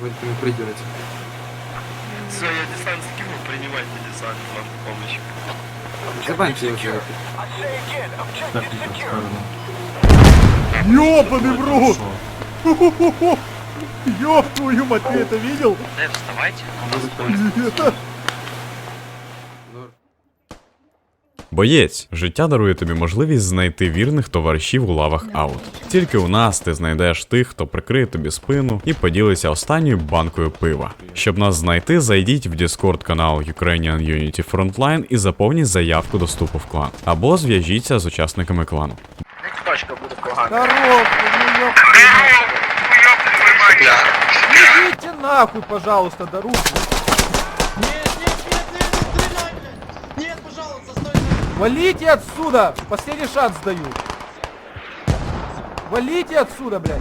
Вы придете. Все, я десант скину, принимайте десант, вам помощь. Забаньте уже. Так, не. Ёбаный в рот! Ёб твою мать, ты это видел? Да, вставайте. Нет. Боєць, життя дарує тобі можливість знайти вірних товаришів у лавах аут. Тільки у нас ти знайдеш тих, хто прикриє тобі спину і поділиться останньою банкою пива. Щоб нас знайти, зайдіть в Discord канал Ukrainian Unity Frontline і заповніть заявку до вступу в клан. Або зв'яжіться з учасниками клану. Тачка буде погана. Коробку, ну ёб Идите нахуй, пожалуйста, до руки. Валите отсюда! Последний шанс даю. Валите отсюда, блядь.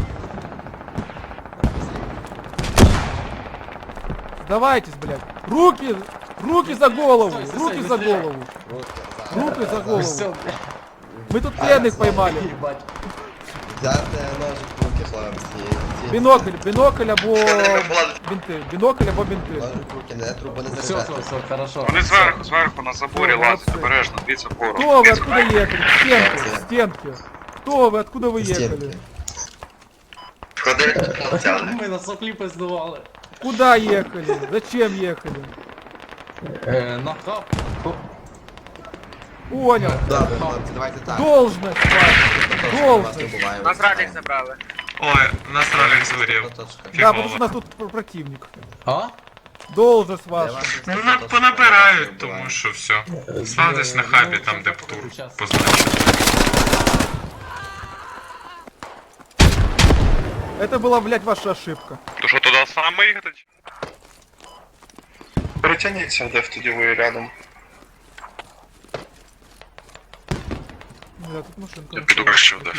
Сдавайтесь, блядь. Руки, руки за голову, руки за стреляй. голову. Руки за голову. Мы тут пленных поймали. ебать. Взяти ножик в руки, хлопці. Бинокль, бинокль або бинты. Бинокль або бинты. Ножик в руки, не трубу не Все, заряджати. все, все, хорошо. Вони зверху, зверху на заборі О, лазять, молодці. обережно, дивіться вгору. Кто вы, откуда ехали? К стенке, к стенке. Кто вы, откуда вы ехали? Стінки. Ходить хлопцяли. Ми на сокліпи здували. Куда ехали? Зачем ехали? Е, на хаб. Понял. Добре, хлопці, давайте так. Должность ваша. Должность. Нас радик забрали. Ой, нас ролик згорів. Да, потому что у нас тут пр- противник. А? Должность ваша. Ну, на, понабирають, тому що все. Ставтесь на хабі, там де птур позначено. Это была, блядь, ваша ошибка. То що туди саме їхати? Перетягніться, де тоді ви рядом. Да, тут машинка. Я піду краще в деф.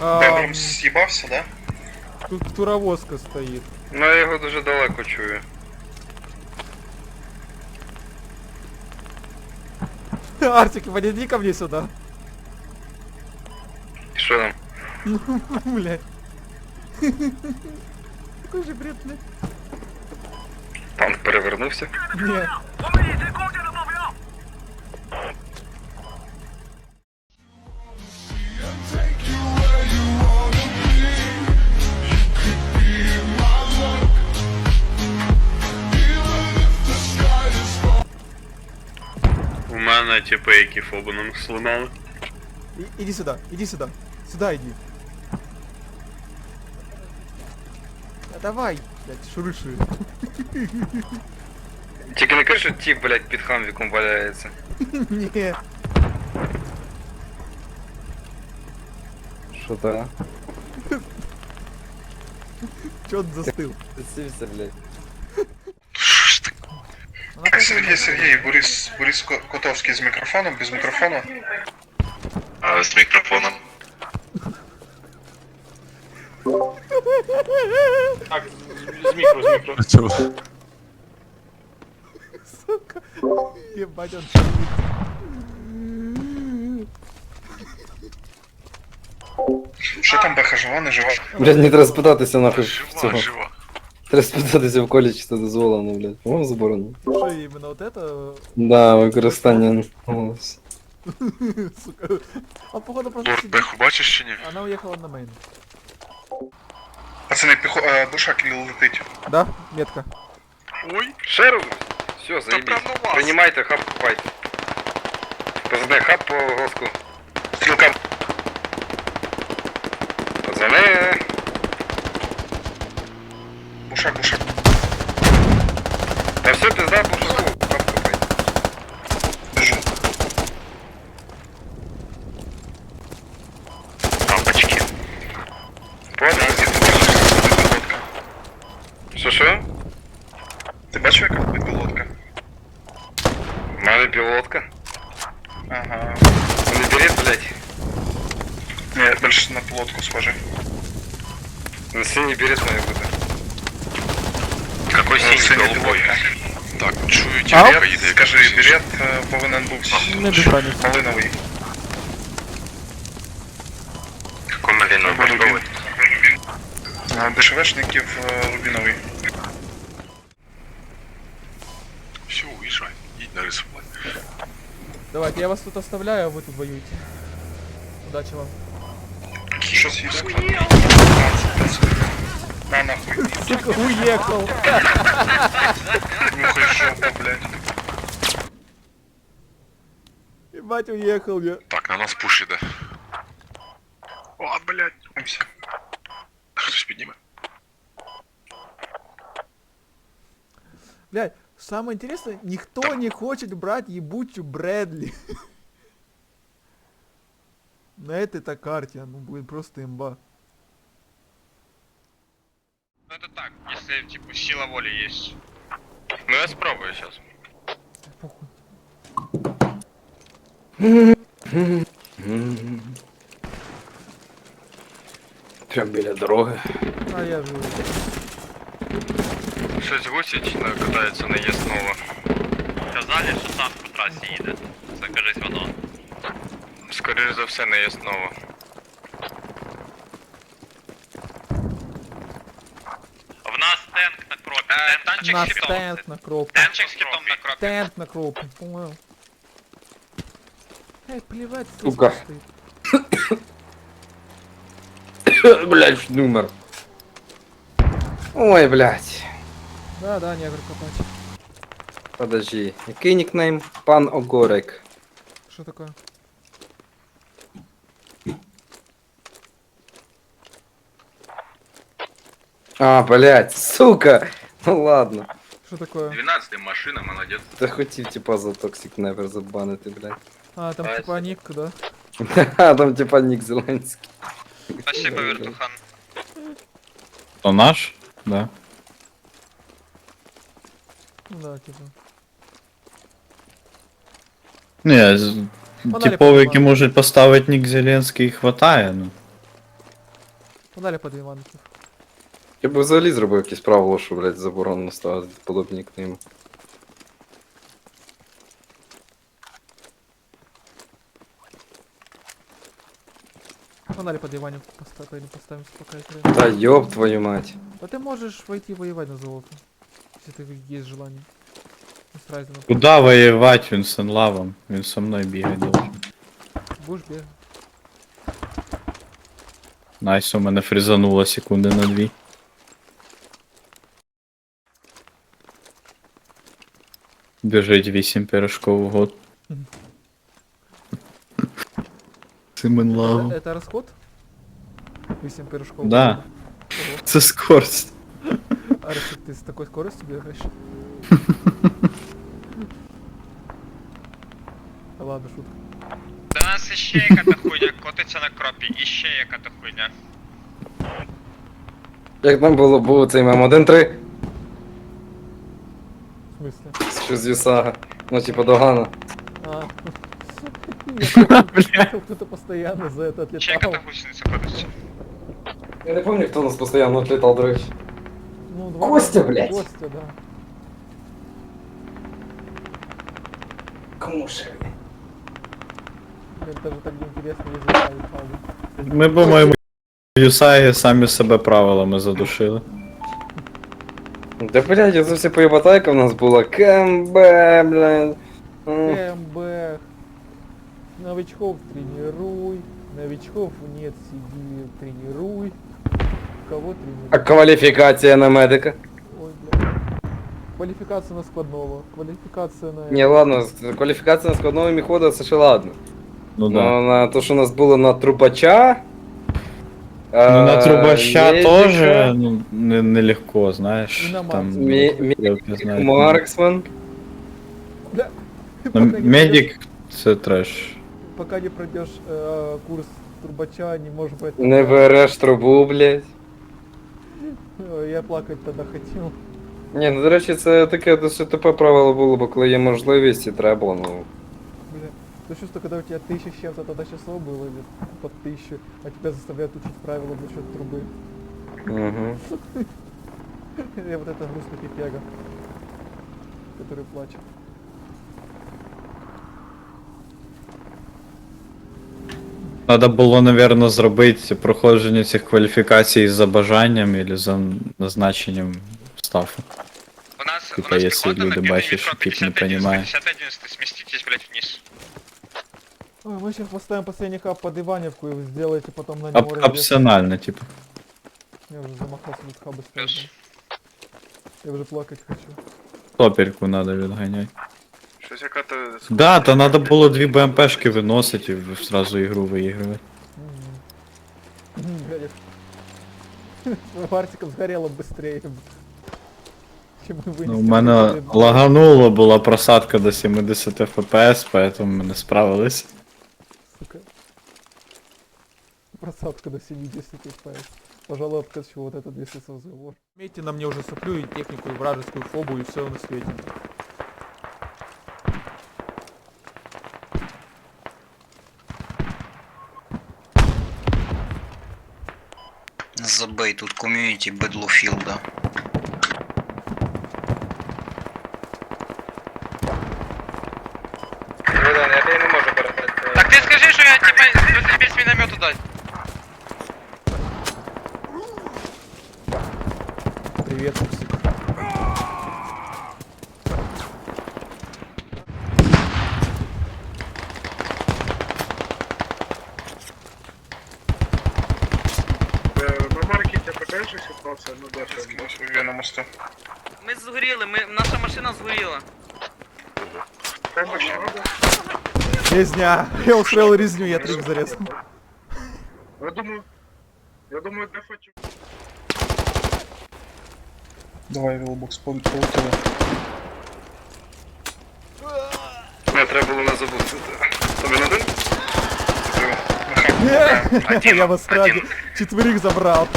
А, Прям з'їбався, да? тут туровозка стоит. Ну я його дуже далеко чую. Артик, подойди ко мне сюда. Що там? Блядь. Какой же бред, блядь. Танк перевернувся. Нет. У мене типи, які фобоном сломали. Иди сюда, иди сюда. Сюда иди. А давай, блядь, шурыши. Тільки не кажи, що тіп, блядь, під хамвіком валяється. Не. Что то? Чё он застыл? Представься, блядь. Що ж таке? Она просто- Сергій, Сергій, Борис, Борис Ко- Котовський з мікрофоном, без мікрофону. А, з мікрофоном. Так, з мікро, з мікро. Сука. Ебать, он шалит. Що там Беха, жива, не жива? Блядь, не треба спитатися нахуй в цього. жива. Треба спитатися в колі, чи це дозволено, блядь. По-моєму, заборонено. Что именно вот это, Да, використання голосу. сука. Он походу просто Лорд сидит. Беху бачиш чи ні? Она уехала на мейн. Пацани, піхо... е, бушак летить. Да, метка. Ой, Шеру? Все, заебись. прям на вас. Принимайте хаб файт. Пацаны, хаб по глазку. стрілка. Пацаны. Бушак, бушак. Да все, пизда, бушаку. Хаб копай. Держу. Лампочки. Понял? Що що? Ти бачив, яка буде пілотка? У мене пілотка. Ага. Не берет, блядь. Ні, більше на пілотку схоже. На синий берет мою буде. Какой синий, синий голубой? пілотка? Так, чую Ау. тебе, їде. Скажи, берет е, повинен був Не дихання. малиновий. Какой малиновый бордовый? А ДШВшників е, рубіновий. Давайте, я вас тут оставляю, а вы тут воюете. Удачи вам. Що сільська? На нахуй. Сука, уехал. Нюхай жопу, блядь. Ебать, уехал я. Так, на нас пуш іде. О, блядь. Ось. Хтось підніме. Блядь, самое интересное, никто не хочет брать ебучую Брэдли. На этой-то карте, ну будет просто имба. Ну это так, если типа сила воли есть. Ну я спробую сейчас. Прям біля дороги. А я же Щось гусять е, катається на єснова. Казали, що танк по трасі їде. Це кажись воно. Скоріше за все не єснова. В нас тенк на кропі. Е, танчик На з хітом. стенд на кропе. Танчик з хітом на кропі. Стенд на кропе, понял. Эй, плевать, Сука. стоит. блядь, номер. Ой, блядь. Да, да, негр копать. Подожди. Який нікнейм? Пан Огорик. Что такое? А, блядь, сука. Ну ладно. Что такое? 12 машина, молодець. Та хотів типа за Toxic Never забанити, блядь. А, там типа ник, да? Ха, там типа Нік Зеленський. Спасибо, Вертухан. То наш? Да. Ну да, типа. Ні, з- Погнали, типові, які погнали. можуть поставити Нік Зеленський, хватає, ну. Подали по две манки. Я б взагалі зробив якесь правило, що, блядь, заборонено ставити подобні нікнейми. Погнали по диване поставим, поставим пока экран. Та ёб твою мать. Да ты можешь войти воевать на золото. Если ты есть желание. Не с Райзеном. Куда воювати, він з лавом? Він со мною бігати должен. Будешь бегать. Найс, у мене фрізануло секунди на дві. Біжить 8 пирожков в год. Мгм. Симен лавом. Это, это расход? 8 пирожков. Да. Ого. Це скорость. Арсик, ты с такой скоростью бегаешь? А ладно, шутка. До нас іще яка-то хуйня котиться на кропі, іще яка-то хуйня. Як там було, був цей мем 1-3 В смысле? що з Юсага. Ну, типа Догана. А. Я понял, Кто-то постоянно за это Ще яка-то отлетал. гусениця котиться. Я не пам'ятаю, хто у нас постійно отлітав, до речі. Ну, два Костя, раза. блядь. Костя, да. Кому ще? Блин, даже так интересно языка и правда. Ми, по-моєму, в Юсагі самі себе правилами задушили. Да блядь, я все поєбатайка в нас була. КМБ, блядь. М. КМБ. Новичков тренируй. Новичков нет, сиди, тренируй. Кого тренируй? А кваліфікація на медика? Ой, бля. Квалификация на складного. Квалификация на... Ні, ладно, з- кваліфікація на складного міхода це ще ладно. Ну Ну, да. на то, що у нас було на трубача. Ну на е, трубаща медика, теж ну, не, нелегко, знаєш. І на Там, Макса. Мі- мі- стрілки знають. Марксман. Да. Ну, Пока не медик це треш. пройдёшь- Пока не пройдешь э, курс трубача, не можешь быть... Не береш трубу, блядь. Ой, Я плакать тогда хотел. Ні, ну до речі, це таке досить тупе правило було, бо коли є можливість і треба, ну. Бля. То чувство, когда у тебя тысяча с чем-то тогда часов было, или под тысячу, а тебя заставляют учить правила насчет трубы. Угу. И вот это грустно пипега. который плачет. Надо було, напевно, зробити проходження цих кваліфікацій за бажанням або за назначенням стафу. У нас, Типа, у нас если пехота на люди первый бачат, метро, что тип не 51, понимает. 51, сместитесь, блядь, вниз. Ой, мы сейчас поставим последний хаб под Иваневку и вы сделаете потом на нем Оп- уровень. опціонально, типу. Я уже замахался тут хабы ставить. Плюс. Я уже плакать хочу. Топірку треба відганяти. Щось яка то... Да, то треба було дві БМПшки виносити і сразу ігру виігрувати. Мгм. Мгм, Блядь. С Мартиком сгорело быстрее. Чем мы вынесли. Ну, у мене лагануло, була просадка до 70 FPS, поэтому ми не справились. Сука. Просадка до 70 FPS. Пожалуй, откачу вот этот весь разговор. Имейте на мне уже соплю и технику, и вражескую фобу, и все на свете. Забей, тут ком'юніті Бедлофілда. я тебе не можу передати. Так ты скажи, что я типа что тебе с миномета дать. Привет, Пупсик. Ж ситуація, ну де на мосту. Ми згоріли, ми, наша машина згоріла. Резня! Я устроил резню, я трик зарезал. Я думаю, я думаю, де хочу. Давай, Вілбокс, полетіли. Не, треба було не забути. Тобі на один? Я вас ради четверых забрал.